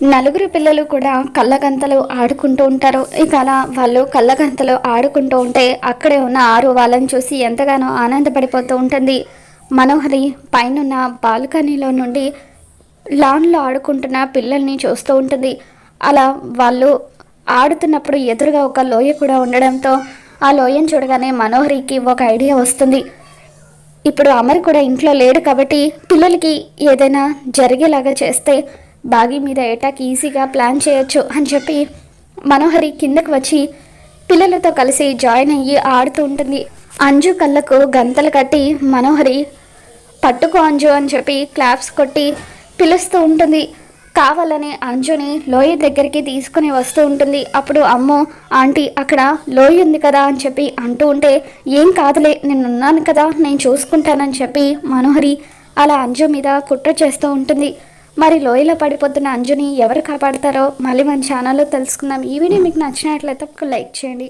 నలుగురు పిల్లలు కూడా కళ్ళగంతలు ఆడుకుంటూ ఉంటారు. ఇక అలా వాళ్ళు కళ్ళగంతలు ఆడుకుంటూ ఉంటే అక్కడే ఉన్న ఆరు వాళ్ళని చూసి ఎంతగానో ఆనందపడిపోతూ ఉంటుంది. మనోహరి పైనున్న బాల్కనీలో నుండి లాన్లో ఆడుకుంటున్న పిల్లల్ని చూస్తూ ఉంటుంది. అలా వాళ్ళు ఆడుతున్నప్పుడు ఎదురుగా ఒక లోయ కూడా ఉండడంతో ఆ లోయను చూడగానే మనోహరికి ఒక ఐడియా వస్తుంది. ఇప్పుడు అమర్ కూడా ఇంట్లో లేడు కాబట్టి పిల్లలకి ఏదైనా జరిగేలాగా చేస్తే బాగి మీద ఏటాకి ఈజీగా ప్లాన్ చేయొచ్చు అని చెప్పి మనోహరి కిందకు వచ్చి పిల్లలతో కలిసి జాయిన్ అయ్యి ఆడుతూ ఉంటుంది. అంజు కళ్ళకు గంతలు కట్టి మనోహరి పట్టుకో అంజు అని చెప్పి క్లాప్స్ కొట్టి పిలుస్తూ ఉంటుంది. కావాలని అంజుని లోయ దగ్గరికి తీసుకుని వస్తూ ఉంటుంది. అప్పుడు అమ్మో ఆంటీ అక్కడ లోయ ఉంది కదా అని చెప్పి అంటూ ఉంటే ఏం కాదులే నేను ఉన్నాను కదా నేను చూసుకుంటానని చెప్పి మనోహరి అలా అంజు మీద కుట్ర చేస్తూ ఉంటుంది. మరి లోయలో పడిపోతున్న అంజుని ఎవరు కాపాడతారో మళ్ళీ మన ఛానల్లో తెలుసుకుందాం. ఈ వీడియో మీకు నచ్చినట్లయితే ఒక లైక్ చేయండి.